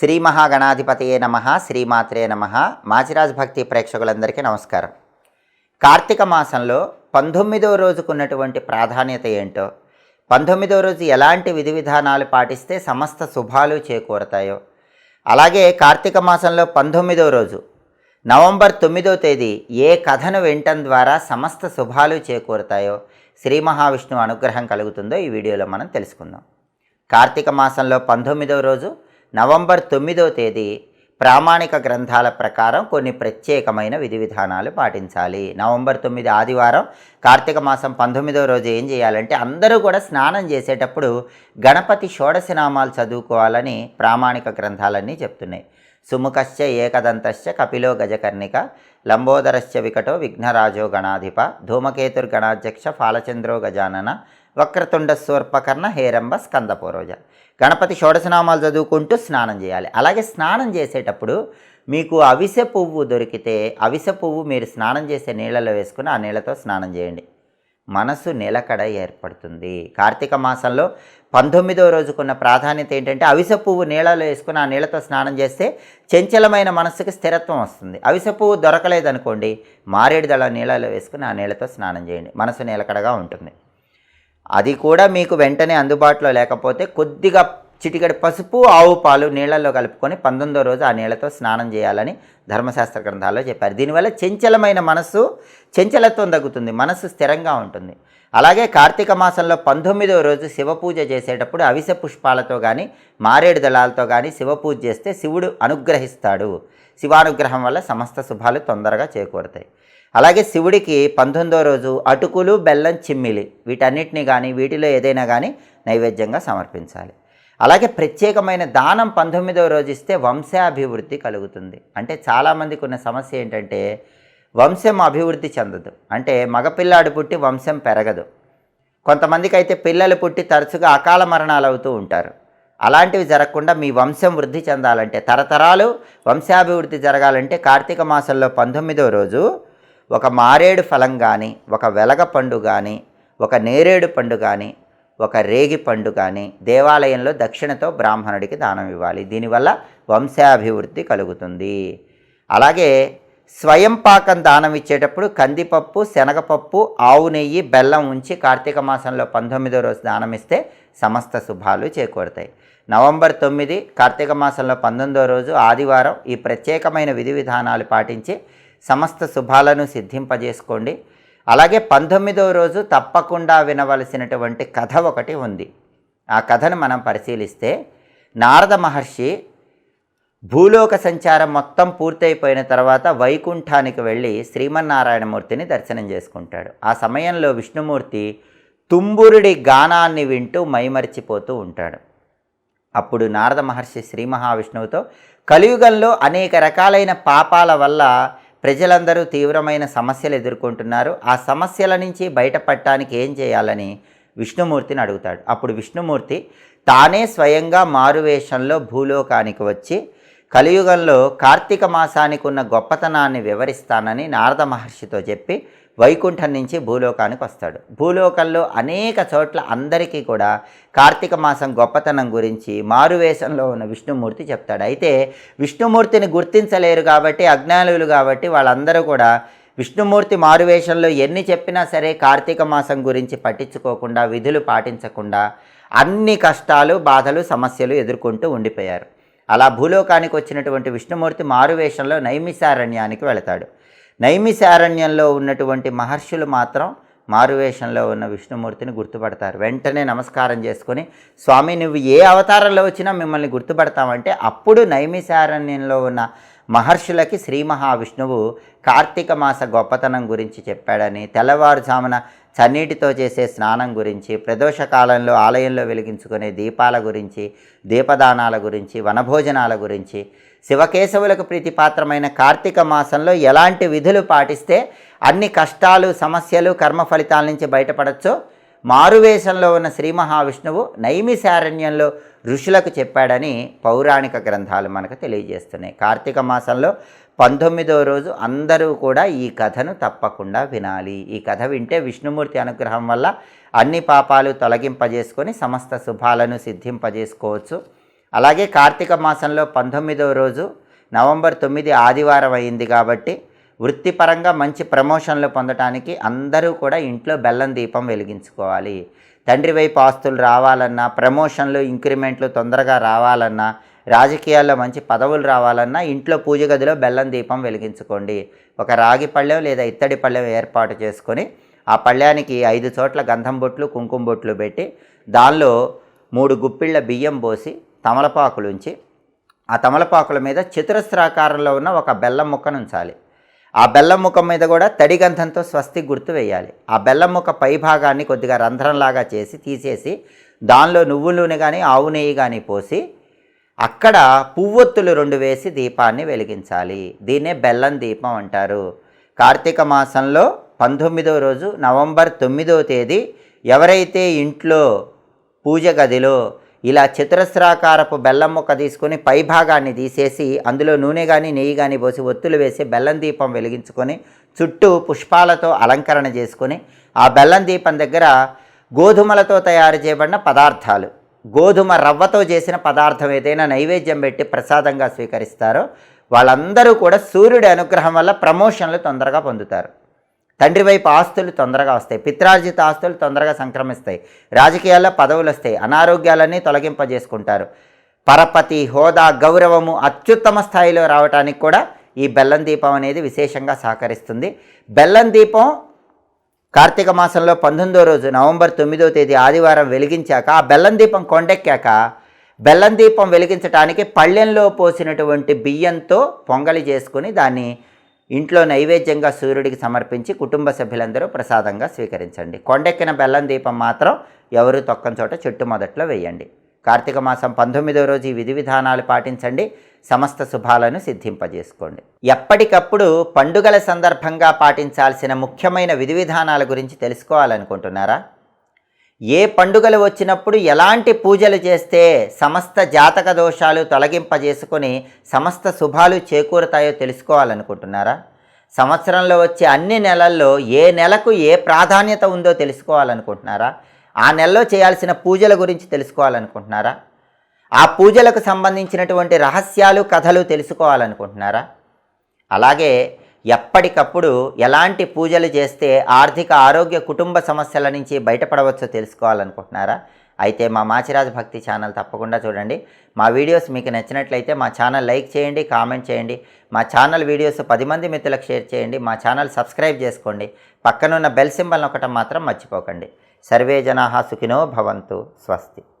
శ్రీ మహాగణాధిపతియే నమ శ్రీమాత్రే నమ. మాచిరాజ్ భక్తి ప్రేక్షకులందరికీ నమస్కారం. కార్తీక మాసంలో పంతొమ్మిదో రోజుకున్నటువంటి ప్రాధాన్యత ఏంటో పంతొమ్మిదో రోజు ఎలాంటి విధి విధానాలు పాటిస్తే సమస్త శుభాలు చేకూరతాయో అలాగే కార్తీక మాసంలో పంతొమ్మిదో రోజు నవంబర్ తొమ్మిదో తేదీ ఏ కథను వినటం ద్వారా సమస్త శుభాలు చేకూరతాయో శ్రీ మహావిష్ణువు అనుగ్రహం కలుగుతుందో ఈ వీడియోలో మనం తెలుసుకుందాం. కార్తీక మాసంలో పంతొమ్మిదవ రోజు నవంబర్ తొమ్మిదో తేదీ ప్రామాణిక గ్రంథాల ప్రకారం కొన్ని ప్రత్యేకమైన విధి విధానాలు పాటించాలి. నవంబర్ తొమ్మిది ఆదివారం కార్తీక మాసం పంతొమ్మిదో రోజు ఏం చేయాలంటే అందరూ కూడా స్నానం చేసేటప్పుడు గణపతి షోడశనామాలు చదువుకోవాలని ప్రామాణిక గ్రంథాలన్నీ చెప్తున్నాయి. సుముఖశ్చ ఏకదంతశ్చ కపిలో గజకర్ణిక లంబోదరశ్చ వికటో విఘ్నరాజో గణాధిప ధూమకేతుర్గణాధ్యక్ష ఫాలచంద్రో గజానన వక్రతుండ సూర్పకర్ణ హేరంబ స్కందపూరోజ గణపతి షోడశనామాలు చదువుకుంటూ స్నానం చేయాలి. అలాగే స్నానం చేసేటప్పుడు మీకు అవిసె పువ్వు దొరికితే అవిసె పువ్వు మీరు స్నానం చేసే నీళ్ళలో వేసుకుని ఆ నీళ్ళతో స్నానం చేయండి. మనసు నిలకడ ఏర్పడుతుంది. కార్తీక మాసంలో పంతొమ్మిదో రోజుకున్న ప్రాధాన్యత ఏంటంటే అవిసె పువ్వు నీళ్ళలో వేసుకుని ఆ నీళ్ళతో స్నానం చేస్తే చంచలమైన మనస్సుకి స్థిరత్వం వస్తుంది. అవిసె పువ్వు దొరకలేదనుకోండి మారేడు దళ నీళ్ళలో వేసుకుని ఆ నీళ్ళతో స్నానం చేయండి. మనసు నిలకడగా ఉంటుంది. అది కూడా మీకు వెంటనే అందుబాటులో లేకపోతే కొద్దిగా చిటికడి పసుపు ఆవు పాలు నీళ్ళల్లో కలుపుకొని పంతొమ్మిదో రోజు ఆ నీళ్ళతో స్నానం చేయాలని ధర్మశాస్త్ర గ్రంథాల్లో చెప్పారు. దీనివల్ల చంచలమైన మనస్సు చంచలత్వం తగ్గుతుంది మనస్సు స్థిరంగా ఉంటుంది. అలాగే కార్తీక మాసంలో పంతొమ్మిదో రోజు శివపూజ చేసేటప్పుడు అవిసె పుష్పాలతో కానీ మారేడు దళాలతో కానీ శివపూజ చేస్తే శివుడు అనుగ్రహిస్తాడు. శివానుగ్రహం వల్ల సమస్త శుభాలు తొందరగా చేకూరుతాయి. అలాగే శివుడికి పంతొమ్మిదో రోజు అటుకులు బెల్లం చిమ్మిలి. వీటన్నిటిని కానీ వీటిలో ఏదైనా కానీ నైవేద్యంగా సమర్పించాలి. అలాగే ప్రత్యేకమైన దానం పంతొమ్మిదవ రోజు ఇస్తే వంశాభివృద్ధి కలుగుతుంది. అంటే చాలామందికి ఉన్న సమస్య ఏంటంటే వంశం అభివృద్ధి చెందదు. అంటే మగపిల్లాడు పుట్టి వంశం పెరగదు. కొంతమందికి అయితే పిల్లలు పుట్టి తరచుగా అకాల మరణాలు అవుతూ ఉంటారు. అలాంటివి జరగకుండా మీ వంశం వృద్ధి చెందాలంటే తరతరాలు వంశాభివృద్ధి జరగాలంటే కార్తీక మాసంలో పంతొమ్మిదో రోజు ఒక మారేడు ఫలం కానీ ఒక వెలగ పండు కానీ ఒక నేరేడు పండు కానీ ఒక రేగి పండు కానీ దేవాలయంలో దక్షిణతో బ్రాహ్మణుడికి దానం ఇవ్వాలి. దీనివల్ల వంశాభివృద్ధి కలుగుతుంది. అలాగే స్వయం పాకం దానం ఇచ్చేటప్పుడు కందిపప్పు శనగపప్పు ఆవు నెయ్యి బెల్లం ఉంచి కార్తీక మాసంలో పంతొమ్మిదో రోజు దానం ఇస్తే సమస్త శుభాలు చేకూరుతాయి. నవంబర్ తొమ్మిది కార్తీక మాసంలో పంతొమ్మిదో రోజు ఆదివారం ఈ ప్రత్యేకమైన విధి విధానాలు పాటించి సమస్త శుభాలను సిద్ధింపజేసుకోండి. అలాగే పంతొమ్మిదవ రోజు తప్పకుండా వినవలసినటువంటి కథ ఒకటి ఉంది. ఆ కథను మనం పరిశీలిస్తే నారద మహర్షి భూలోక సంచారం మొత్తం పూర్తయిపోయిన తర్వాత వైకుంఠానికి వెళ్ళి శ్రీమన్నారాయణమూర్తిని దర్శనం చేసుకుంటాడు. ఆ సమయంలో విష్ణుమూర్తి తుంబురుడి గానాన్ని వింటూ మైమరిచిపోతూ ఉంటాడు. అప్పుడు నారద మహర్షి శ్రీ మహావిష్ణువుతో కలియుగంలో అనేక రకాలైన పాపాల వల్ల ప్రజలందరూ తీవ్రమైన సమస్యలు ఎదుర్కొంటున్నారు. ఆ సమస్యల నుంచి బయటపడటానికి ఏం చేయాలని విష్ణుమూర్తిని అడుగుతాడు. అప్పుడు విష్ణుమూర్తి తానే స్వయంగా మారువేషంలో భూలోకానికి వచ్చి కలియుగంలో కార్తీక మాసానికి ఉన్న గొప్పతనాన్ని వివరిస్తానని నారద మహర్షితో చెప్పి వైకుంఠం నుంచి భూలోకానికి వస్తాడు. భూలోకంలో అనేక చోట్ల అందరికీ కూడా కార్తీక మాసం గొప్పతనం గురించి మారువేషంలో ఉన్న విష్ణుమూర్తి చెప్తాడు. అయితే విష్ణుమూర్తిని గుర్తించలేరు కాబట్టి అజ్ఞానులు కాబట్టి వాళ్ళందరూ కూడా విష్ణుమూర్తి మారువేషంలో ఎన్ని చెప్పినా సరే కార్తీక మాసం గురించి పట్టించుకోకుండా విధులు పాటించకుండా అన్ని కష్టాలు బాధలు సమస్యలు ఎదుర్కొంటూ ఉండిపోయారు. అలా భూలోకానికి వచ్చినటువంటి విష్ణుమూర్తి మారువేషంలో నైమిసారణ్యానికి వెళతాడు. నైమిసారణ్యంలో ఉన్నటువంటి మహర్షులు మాత్రం మారువేషంలో ఉన్న విష్ణుమూర్తిని గుర్తుపడతారు. వెంటనే నమస్కారం చేసుకొని స్వామి నువ్వు ఏ అవతారంలో వచ్చినా మిమ్మల్ని గుర్తుపడతామంటే అప్పుడు నైమిసారణ్యంలో ఉన్న మహర్షులకి శ్రీ మహావిష్ణువు కార్తీక మాస గొప్పతనం గురించి చెప్పాడని తెల్లవారుజామున చన్నీటితో చేసే స్నానం గురించి ప్రదోష కాలంలో ఆలయంలో వెలిగించుకునే దీపాల గురించి దీపదానాల గురించి వనభోజనాల గురించి శివకేశవులకు ప్రీతిపాత్రమైన కార్తీక మాసంలో ఎలాంటి విధులు పాటిస్తే అన్ని కష్టాలు సమస్యలు కర్మ ఫలితాల నుంచి బయటపడచ్చో మారువేషంలో ఉన్న శ్రీ మహావిష్ణువు నైమిశారణ్యంలో ఋషులకు చెప్పాడని పౌరాణిక గ్రంథాలు మనకు తెలియజేస్తున్నాయి. కార్తీక మాసంలో పంతొమ్మిదో రోజు అందరూ కూడా ఈ కథను తప్పకుండా వినాలి. ఈ కథ వింటే విష్ణుమూర్తి అనుగ్రహం వల్ల అన్ని పాపాలు తొలగింపజేసుకొని సమస్త శుభాలను సిద్ధింపజేసుకోవచ్చు. అలాగే కార్తీక మాసంలో పంతొమ్మిదవ రోజు నవంబర్ తొమ్మిది ఆదివారం అయింది కాబట్టి వృత్తిపరంగా మంచి ప్రమోషన్లు పొందటానికి అందరూ కూడా ఇంట్లో బెల్లం దీపం వెలిగించుకోవాలి. తండ్రి వైపు ఆస్తులు రావాలన్నా ప్రమోషన్లు ఇంక్రిమెంట్లు తొందరగా రావాలన్నా రాజకీయాల్లో మంచి పదవులు రావాలన్నా ఇంట్లో పూజ గదిలో బెల్లం దీపం వెలిగించుకోండి. ఒక రాగి పళ్ళెం లేదా ఇత్తడి పళ్ళెం ఏర్పాటు చేసుకొని ఆ పళ్ళానికి ఐదు చోట్ల గంధం బొట్లు కుంకుమ బొట్లు పెట్టి దానిలో మూడు గుప్పిళ్ళ బియ్యం పోసి తమలపాకులుంచి ఆ తమలపాకుల మీద చతురస్రాకారంలో ఉన్న ఒక బెల్లం ముక్కను ఉంచాలి. ఆ బెల్లం ముఖం మీద కూడా తడి గంధంతో స్వస్తి గుర్తు వేయాలి. ఆ బెల్లం ముఖ పై భాగాన్ని కొద్దిగా రంధ్రంలాగా చేసి తీసేసి దానిలో నువ్వుల నూనె కానీ ఆవు నెయ్యి కానీ పోసి అక్కడ పువ్వొత్తులు రెండు వేసి దీపాన్ని వెలిగించాలి. దీన్నే బెల్లం దీపం అంటారు. కార్తీక మాసంలో పంతొమ్మిదో రోజు నవంబర్ తొమ్మిదవ తేదీ ఎవరైతే ఇంట్లో పూజ గదిలో ఇలా చతురస్రాకారపు బెల్లం ముక్క తీసుకొని పైభాగాన్ని తీసేసి అందులో నూనె కానీ నెయ్యి కానీ పోసి ఒత్తులు వేసి బెల్లం దీపం వెలిగించుకొని చుట్టూ పుష్పాలతో అలంకరణ చేసుకొని ఆ బెల్లం దీపం దగ్గర గోధుమలతో తయారు చేయబడిన పదార్థాలు. గోధుమ రవ్వతో చేసిన పదార్థం ఏదైనా నైవేద్యం పెట్టి ప్రసాదంగా స్వీకరిస్తారో వాళ్ళందరూ కూడా సూర్యుడి అనుగ్రహం వల్ల ప్రమోషన్లు తొందరగా పొందుతారు. తండ్రి వైపు ఆస్తులు తొందరగా వస్తాయి పిత్రార్జిత ఆస్తులు తొందరగా సంక్రమిస్తాయి రాజకీయాల్లో పదవులు వస్తాయి అనారోగ్యాలన్నీ తొలగింపజేసుకుంటారు. పరపతి హోదా గౌరవము అత్యుత్తమ స్థాయిలో రావడానికి కూడా ఈ బెల్లం దీపం అనేది విశేషంగా సహకరిస్తుంది. బెల్లం దీపం కార్తీక మాసంలో పంతొమ్మిదో రోజు నవంబర్ తొమ్మిదో తేదీ ఆదివారం వెలిగించాక ఆ బెల్లం దీపం కొండెక్కాక బెల్లం దీపం వెలిగించడానికి పళ్ళెంలో పోసినటువంటి బియ్యంతో పొంగలి చేసుకుని దాన్ని ఇంట్లో నైవేద్యంగా సూర్యుడికి సమర్పించి కుటుంబ సభ్యులందరూ ప్రసాదంగా స్వీకరించండి. కొండెక్కిన బెల్లం దీపం మాత్రం ఎవరు తొక్కని చోట చెట్టు మొదట్లో వేయండి. కార్తీక మాసం పంతొమ్మిదవ రోజు ఈ విధి విధానాలు పాటించండి. సమస్త శుభాలను సిద్ధింపజేసుకోండి. ఎప్పటికప్పుడు పండుగల సందర్భంగా పాటించాల్సిన ముఖ్యమైన విధి విధానాల గురించి తెలుసుకోవాలనుకుంటున్నారా? ఏ పండుగలు వచ్చినప్పుడు ఎలాంటి పూజలు చేస్తే సమస్త జాతక దోషాలు తొలగింపజేసుకొని సమస్త శుభాలు చేకూరుతాయో తెలుసుకోవాలనుకుంటున్నారా? సంవత్సరంలో వచ్చే అన్ని నెలల్లో ఏ నెలకు ఏ ప్రాధాన్యత ఉందో తెలుసుకోవాలనుకుంటున్నారా? ఆ నెలలో చేయాల్సిన పూజల గురించి తెలుసుకోవాలనుకుంటున్నారా? ఆ పూజలకు సంబంధించినటువంటి రహస్యాలు కథలు తెలుసుకోవాలనుకుంటున్నారా? అలాగే ఎప్పటికప్పుడు ఎలాంటి పూజలు చేస్తే ఆర్థిక ఆరోగ్య కుటుంబ సమస్యల నుంచి బయటపడవచ్చో తెలుసుకోవాలనుకుంటున్నారా? అయితే మా మాచిరాజు భక్తి ఛానల్ తప్పకుండా చూడండి. మా వీడియోస్ మీకు నచ్చినట్లయితే మా ఛానల్ లైక్ చేయండి కామెంట్ చేయండి. మా ఛానల్ వీడియోస్ పది మంది మిత్రులకు షేర్ చేయండి. మా ఛానల్ సబ్స్క్రైబ్ చేసుకోండి. పక్కనున్న బెల్ సింబల్ ఒకటం మాత్రం మర్చిపోకండి. సర్వే జనాహా సుఖినో భవంతు. స్వస్తి.